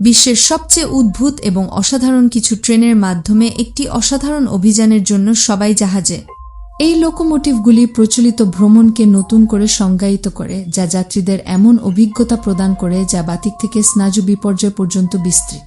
বিশ্বের সবচেয়ে উদ্ভূত এবং অসাধারণ কিছু ট্রেনের মাধ্যমে একটি অসাধারণ অভিযানের জন্য সবাই জাহাজে। এই লোকোমোটিভগুলি প্রচলিত ভ্রমণকে নতুন করে সংজ্ঞায়িত করে, যা যাত্রীদের এমন অভিজ্ঞতা প্রদান করে যা বাতিক থেকে স্নায়ু বিপর্যয় পর্যন্ত বিস্তৃত।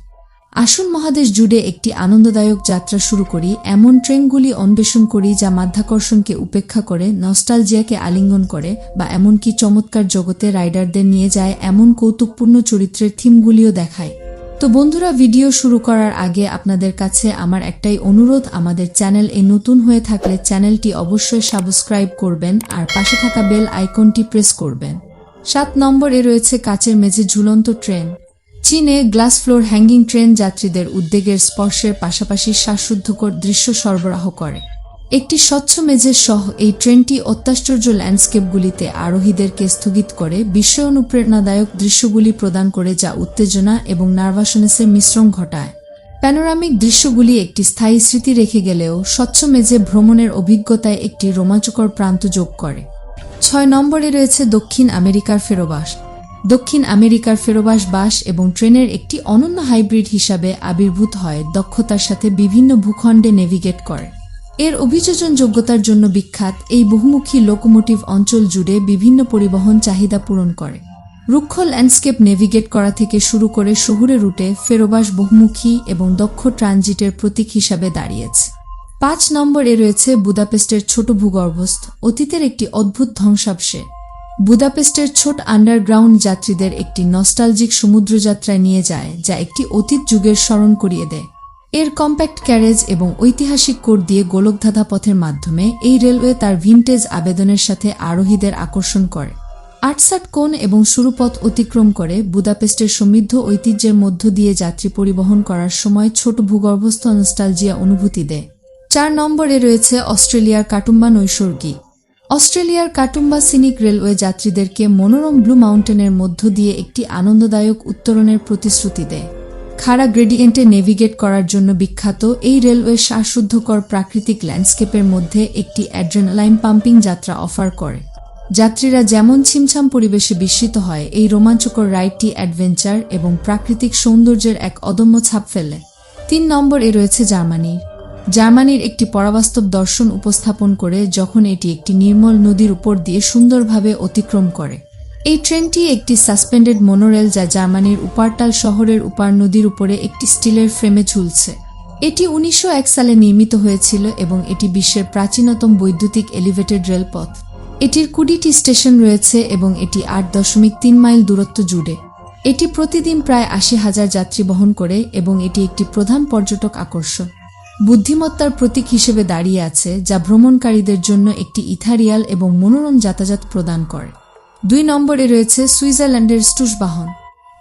আসুন মহাদেশ জুড়ে একটি আনন্দদায়ক যাত্রা শুরু করি, এমন ট্রেনগুলি অন্বেষণ করি যা মাধ্যাকর্ষণকে উপেক্ষা করে, নস্টালজিয়াকে আলিঙ্গন করে, বা এমনকি চমৎকার জগতে রাইডারদের নিয়ে যায় এমন কৌতুকপূর্ণ চরিত্রের থিমগুলিও দেখায়। তো বন্ধুরা, ভিডিও শুরু করার আগে আপনাদের কাছে আমার একটাই অনুরোধ, আমাদের চ্যানেল এ নতুন হয়ে থাকলে চ্যানেলটি অবশ্যই সাবস্ক্রাইব করবেন আর পাশে থাকা বেল আইকনটি প্রেস করবেন। সাত নম্বরে রয়েছে কাচের মেঝে ঝুলন্ত ট্রেন। চীনে গ্লাস ফ্লোর হ্যাঙ্গিং ট্রেন যাত্রীদের উদ্বেগের স্পর্শের পাশাপাশি শ্বাসরুদ্ধকর দৃশ্য সরবরাহ করে। একটি স্বচ্ছ মেঝের সহ এই ট্রেনটি অত্যাশ্চর্য ল্যান্ডস্কেপগুলিতে আরোহীদেরকে স্থগিত করে বিশ্ব অনুপ্রেরণাদায়ক দৃশ্যগুলি প্রদান করে যা উত্তেজনা এবং নার্ভাসনেসের মিশ্রণ ঘটায়। প্যানোরামিক দৃশ্যগুলি একটি স্থায়ী স্মৃতি রেখে গেলেও স্বচ্ছ মেঝে ভ্রমণের অভিজ্ঞতায় একটি রোমাঞ্চকর প্রান্ত যোগ করে। ছয় নম্বরে রয়েছে দক্ষিণ আমেরিকার ফেরোবাস। দক্ষিণ আমেরিকার ফেরোবাস বাস এবং ট্রেনের একটি অনন্য হাইব্রিড হিসাবে আবির্ভূত হয়, দক্ষতার সাথে বিভিন্ন ভূখণ্ডে নেভিগেট করে। এর অভিযোজন যোগ্যতার জন্য বিখ্যাত এই বহুমুখী লোকোমোটিভ অঞ্চল জুড়ে বিভিন্ন পরিবহন চাহিদা পূরণ করে। রুক্ষ ল্যান্ডস্কেপ নেভিগেট করা থেকে শুরু করে শহুরে রুটে ফেরোবাস বহুমুখী এবং দক্ষ ট্রানজিটের প্রতীক হিসাবে দাঁড়িয়েছে। পাঁচ নম্বরে রয়েছে বুদাপেস্টের ছোট ভূগর্ভস্থ। অতীতের একটি অদ্ভুত ধ্বংসাবশে বুদাপেস্টের ছোট আন্ডারগ্রাউন্ড যাত্রীদের একটি নস্টালজিক সমুদ্রযাত্রায় নিয়ে যায়, যা একটি অতীত যুগের স্মরণ করিয়ে দেয়। এর কম্প্যাক্ট ক্যারেজ এবং ঐতিহাসিক কোড দিয়ে গোলকধাঁধা পথের মাধ্যমে এই রেলওয়ে তার ভিনটেজ আবেদনের সাথে আরোহীদের আকর্ষণ করে। আটসাট কোণ এবং সুরুপথ অতিক্রম করে বুদাপেস্টের সমৃদ্ধ ঐতিহ্যের মধ্য দিয়ে যাত্রী পরিবহন করার সময় ছোট ভূগর্ভস্থ নস্টালজিয়া অনুভূতি দেয়। চার নম্বরে রয়েছে অস্ট্রেলিয়ার কাটুম্বা নৈসর্গিক। অস্ট্রেলিয়ার কাটুম্বা সিনিক রেলওয়ে যাত্রীদেরকে মনোরম ব্লু মাউন্টেনের মধ্য দিয়ে একটি আনন্দদায়ক উত্তরণের প্রতিশ্রুতি দেয়। খাড়া গ্রেডিয়েন্টে নেভিগেট করার জন্য বিখ্যাত এই রেলওয়ে শ্বাসরুদ্ধকর প্রাকৃতিক ল্যান্ডস্কেপের মধ্যে একটি অ্যাড্রেনালাইন পাম্পিং যাত্রা অফার করে। যাত্রীরা যেমন ছিমছাম পরিবেশে বিস্মিত হয়, এই রোমাঞ্চকর রাইডটি অ্যাডভেঞ্চার এবং প্রাকৃতিক সৌন্দর্যের এক অদম্য ছাপ ফেলে। তিন নম্বরে রয়েছে জার্মানির। জার্মানির একটি পরাবাস্তব দর্শন উপস্থাপন করে যখন এটি একটি নির্মল নদীর উপর দিয়ে সুন্দরভাবে অতিক্রম করে। এই ট্রেনটি একটি সাসপেন্ডেড মনোরেল যা জার্মানির উপারটাল শহরের উপার নদীর উপরে একটি স্টিলের ফ্রেমে ঝুলছে। এটি উনিশশো এক সালে নির্মিত হয়েছিল এবং এটি বিশ্বের প্রাচীনতম বৈদ্যুতিক এলিভেটেড রেলপথ এটির কুড়িটি স্টেশন রয়েছে এবং এটি আট দশমিক তিন মাইল দূরত্ব জুড়ে। এটি প্রতিদিন প্রায় আশি হাজার যাত্রী বহন করে এবং এটি একটি প্রধান পর্যটক আকর্ষণ। বুদ্ধিমত্তার প্রতীক হিসেবে দাঁড়িয়ে আছে, যা ভ্রমণকারীদের জন্য একটি ইথারিয়াল এবং মনোরম যাতায়াত প্রদান করে। দুই নম্বরে রয়েছে সুইজারল্যান্ডের স্টুসবাহন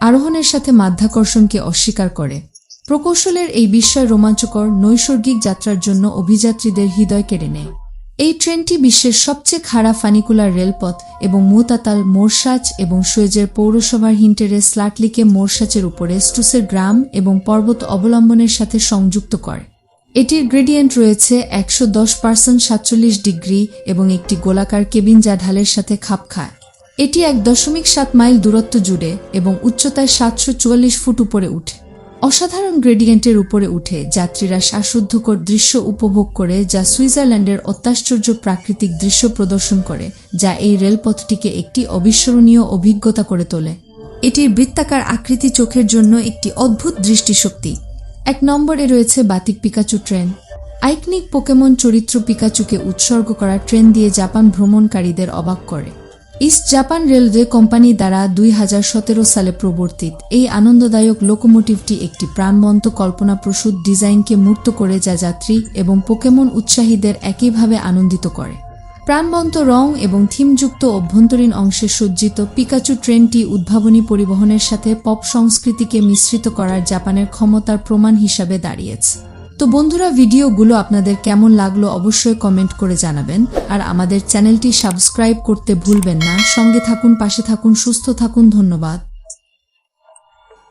আরোহণের সাথে মাধ্যাকর্ষণকে অস্বীকার করে। প্রকৌশলের এই বিস্ময় রোমাঞ্চকর নৈসর্গিক যাত্রার জন্য অভিযাত্রীদের হৃদয় কেড়ে নেয়। এই ট্রেনটি বিশ্বের সবচেয়ে খারাপ ফানিকুলার রেলপথ এবং মোতাতাল মোরসাচ এবং সুয়েজের পৌরসভার হিন্টেরে স্লাটলিকে মোরসাচের উপরে স্টুসের গ্রাম এবং পর্বত অবলম্বনের সাথে সংযুক্ত করে। এটির গ্রেডিয়েন্ট রয়েছে একশো দশ পার্সেন্ট সাতচল্লিশ ডিগ্রি এবং একটি গোলাকার কেবিন যা ঢালের সাথে খাপ খায়। এটি এক দশমিক সাত মাইল দূরত্ব জুড়ে এবং উচ্চতায় সাতশো চুয়াল্লিশ ফুট উপরে উঠে। অসাধারণ গ্রেডিয়েন্টের উপরে উঠে যাত্রীরা শ্বাসরুদ্ধকর দৃশ্য উপভোগ করে যা সুইজারল্যান্ডের অত্যাশ্চর্য প্রাকৃতিক দৃশ্য প্রদর্শন করে, যা এই রেলপথটিকে একটি অবিস্মরণীয় অভিজ্ঞতা করে তোলে। এটির বৃত্তাকার আকৃতি চোখের জন্য একটি অদ্ভুত দৃষ্টিশক্তি। এক নম্বরে রয়েছে বাতিক পিকাচু ট্রেন। আইকনিক পোকেমন চরিত্র পিকাচুকে উৎসর্গ করা ট্রেন দিয়ে জাপান ভ্রমণকারীদের অবাক করে। ইস্ট জাপান রেলওয়ে কোম্পানি দ্বারা দুই হাজার সতেরো সালে প্রবর্তিত। এই আনন্দদায়ক লোকোমোটিভটি একটি প্রাণবন্ত কল্পনাপ্রসূত ডিজাইনকে মূর্ত করে যা যাত্রী এবং পোকেমন উৎসাহীদের একইভাবে আনন্দিত করে। প্রাণবন্ত রং এবং থিমযুক্ত অভ্যন্তরীণ অংশে সজ্জিত পিকাচু ট্রেনটি উদ্ভাবনী পরিবহনের সাথে পপ সংস্কৃতিকে মিশ্রিত করার জাপানের ক্ষমতার প্রমাণ হিসাবে দাঁড়িয়েছে। তো বন্ধুরা, ভিডিওগুলো আপনাদের কেমন লাগল অবশ্যই কমেন্ট করে জানাবেন। আর আমাদের চ্যানেলটি সাবস্ক্রাইব করতে ভুলবেন না। সঙ্গে থাকুন, পাশে থাকুন, সুস্থ থাকুন, ধন্যবাদ।